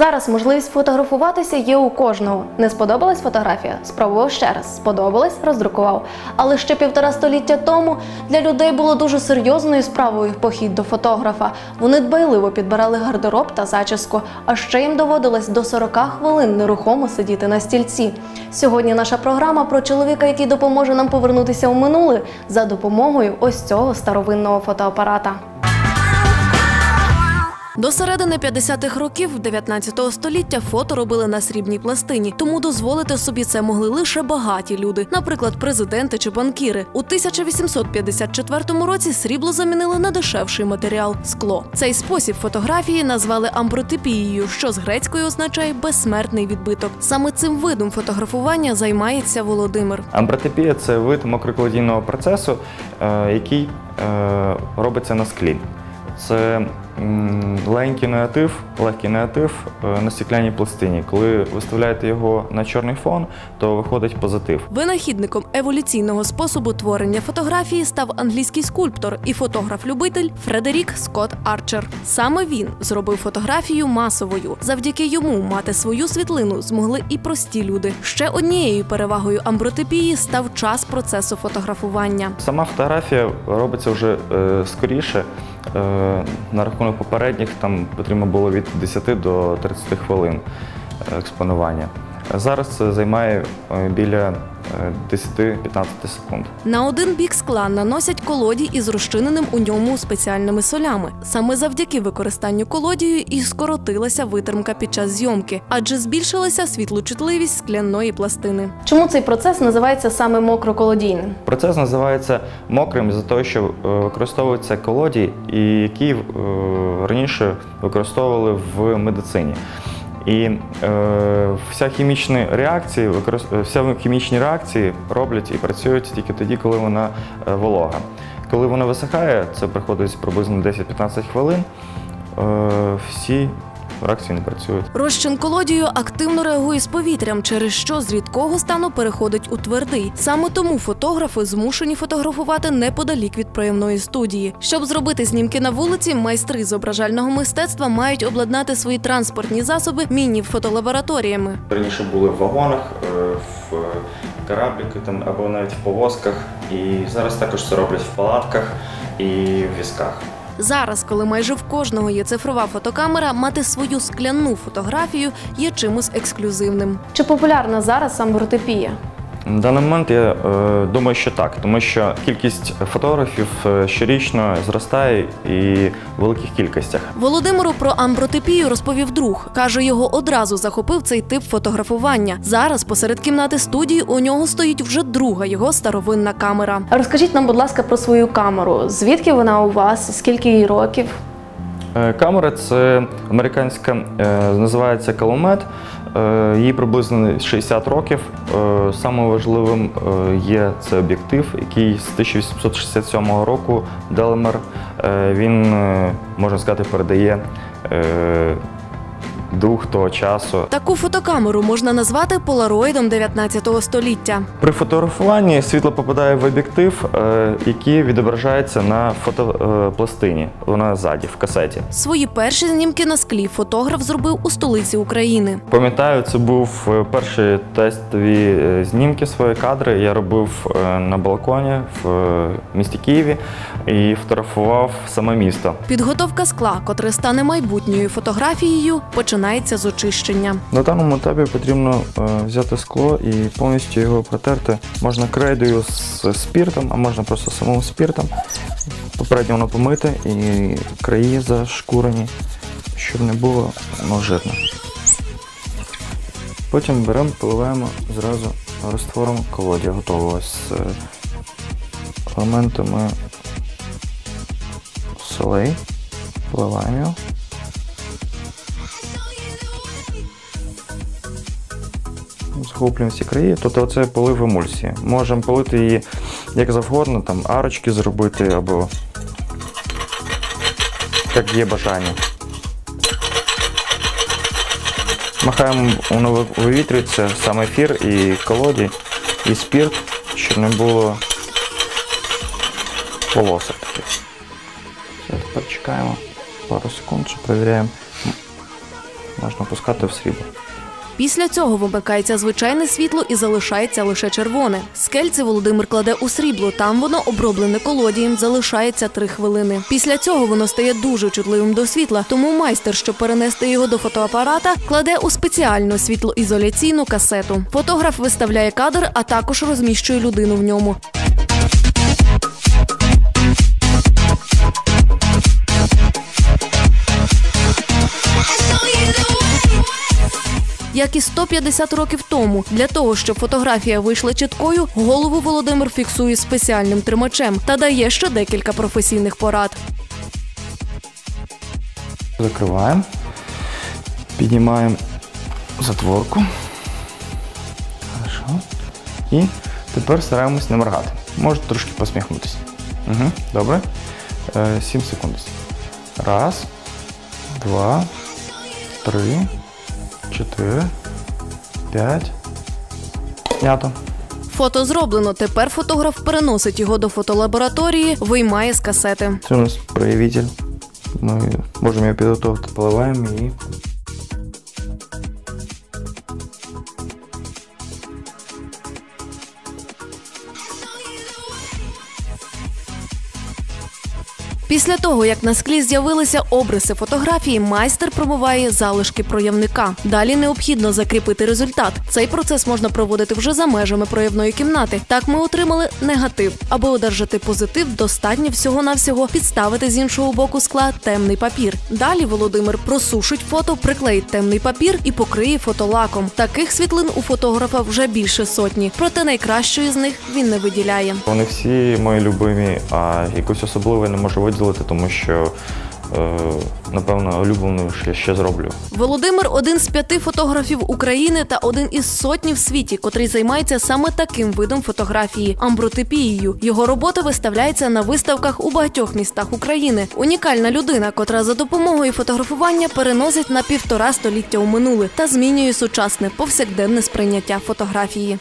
Зараз можливість фотографуватися є у кожного. Не сподобалась фотографія? Спробував ще раз. Сподобалась, роздрукував. Але ще півтора століття тому для людей було дуже серйозною справою похід до фотографа. Вони дбайливо підбирали гардероб та зачіску, а ще їм доводилось до 40 хвилин нерухомо сидіти на стільці. Сьогодні наша програма про чоловіка, який допоможе нам повернутися у минуле за допомогою ось цього старовинного фотоапарата. До середини 50-х років 19 століття фото робили на срібній пластині, тому дозволити собі це могли лише багаті люди, наприклад, президенти чи банкіри. У 1854 році срібло замінили на дешевший матеріал скло. Цей спосіб фотографії назвали ампротипією, що з грецькою означає безсмертний відбиток. Саме цим видом фотографування займається Володимир. Амбротипія це вид мокроколодійного процесу, е, який е, робиться на склі. Це легенький негатив, легкий негатив е, на стеклянній пластині. Коли виставляєте його на чорний фон, то виходить позитив. Винахідником еволюційного способу творення фотографії став англійський скульптор і фотограф-любитель Фредерік Скотт Арчер. Саме він зробив фотографію масовою. Завдяки йому мати свою світлину змогли і прості люди. Ще однією перевагою амбротипії став час процесу фотографування. Сама фотографія робиться вже е, скоріше. Е, на рахунок попередніх там потрібно було від 10 до 30 хвилин е, експонування. Зараз це займає е, біля е, 10-15 секунд. На один бік скла наносять колодій із розчиненим у ньому спеціальними солями. Саме завдяки використанню колодію і скоротилася витримка під час зйомки, адже збільшилася світлочутливість скляної пластини. Чому цей процес називається саме мокроколодійним? Процес називається мокрим за того, що е, використовується колодій, і які е, раніше використовували в медицині. І е, вся хімічні реакції, використ- вся хімічні реакції роблять і працюють тільки тоді, коли вона е, волога. Коли вона висихає, це приходить приблизно 10-15 хвилин. Е, всі реакції не працюють. Розчин колодію активно реагує з повітрям, через що з рідкого стану переходить у твердий. Саме тому фотографи змушені фотографувати неподалік від проявної студії. Щоб зробити знімки на вулиці, майстри зображального мистецтва мають обладнати свої транспортні засоби міні-фотолабораторіями. Раніше були в вагонах, е, в корабліки там або навіть в повозках. І зараз також це роблять в палатках і в візках. Зараз, коли майже в кожного є цифрова фотокамера, мати свою скляну фотографію є чимось ексклюзивним. Чи популярна зараз амбротипія? На даний момент я е, думаю, що так, тому що кількість фотографів е, щорічно зростає і в великих кількостях. Володимиру про амбротипію розповів друг. Каже, його одразу захопив цей тип фотографування. Зараз посеред кімнати студії у нього стоїть вже друга його старовинна камера. Розкажіть нам, будь ласка, про свою камеру. Звідки вона у вас? Скільки їй років? Е, Камера це американська, називається Calumet. Е, Їй приблизно 60 років. Е, Самим важливим е, є це об'єктив, який з 1867 року Делемер. Е, Він, можна сказати, передає дух того часу. Таку фотокамеру можна назвати полароїдом 19 століття. При фотографуванні світло попадає в об'єктив, е, який відображається на фотопластині. Вона ззаді, в касеті. Свої перші знімки на склі фотограф зробив у столиці України. Пам'ятаю, це був е, перші тестові е, знімки свої кадри. Я робив е, на балконі в е, місті Києві і фотографував саме місто. Підготовка скла, котре стане майбутньою фотографією, починається з очищення. На даному етапі потрібно е, взяти скло і повністю його протерти. Можна крейдою з спіртом, а можна просто самим спіртом. Попередньо воно помити і краї зашкурені, щоб не було жирно. Потім беремо, поливаємо зразу раствором колодя готового з е, елементами солей. Поливаємо його. Всі краї. Тобто це полив емульсії. Можемо полити її як завгодно, там арочки зробити або як є бажання. Махаємо, воно вивітрюється, сам ефір і колоді, і спірт, щоб не було полосок таких. Все, тепер чекаємо пару секунд, що перевіряємо можна пускати в срібло. Після цього вимикається звичайне світло і залишається лише червоне. Скельце Володимир кладе у срібло. Там воно оброблене колодієм, залишається три хвилини. Після цього воно стає дуже чутливим до світла. Тому майстер, щоб перенести його до фотоапарата, кладе у спеціальну світлоізоляційну касету. Фотограф виставляє кадр, а також розміщує людину в ньому. Як і 150 років тому, для того, щоб фотографія вийшла чіткою, голову Володимир фіксує спеціальним тримачем та дає ще декілька професійних порад. Закриваємо, піднімаємо затворку. Хорошо. І тепер стараємось не моргати. Можете трошки посміхнутися. Угу, добре. Е, 7 секунд. Раз, два, три, чотири, п'ять. Знято. Фото зроблено. Тепер фотограф переносить його до фотолабораторії, виймає з касети. Це у нас проявитель. Ми можемо його підготувати, поливаємо і Після того, як на склі з'явилися обриси фотографії, майстер промиває залишки проявника. Далі необхідно закріпити результат. Цей процес можна проводити вже за межами проявної кімнати. Так ми отримали негатив. Аби одержати позитив, достатньо всього-навсього підставити з іншого боку скла темний папір. Далі Володимир просушить фото, приклеїть темний папір і покриє фотолаком. Таких світлин у фотографа вже більше сотні. Проте найкращої з них він не виділяє. Вони всі мої любимі, а якусь особливу я не можу виділити, тому що, е, напевно, улюблену я ще зроблю. Володимир один з п'яти фотографів України та один із сотні в світі, котрий займається саме таким видом фотографії амбротипією. Його робота виставляється на виставках у багатьох містах України. Унікальна людина, котра за допомогою фотографування переносить на півтора століття у минуле та змінює сучасне повсякденне сприйняття фотографії.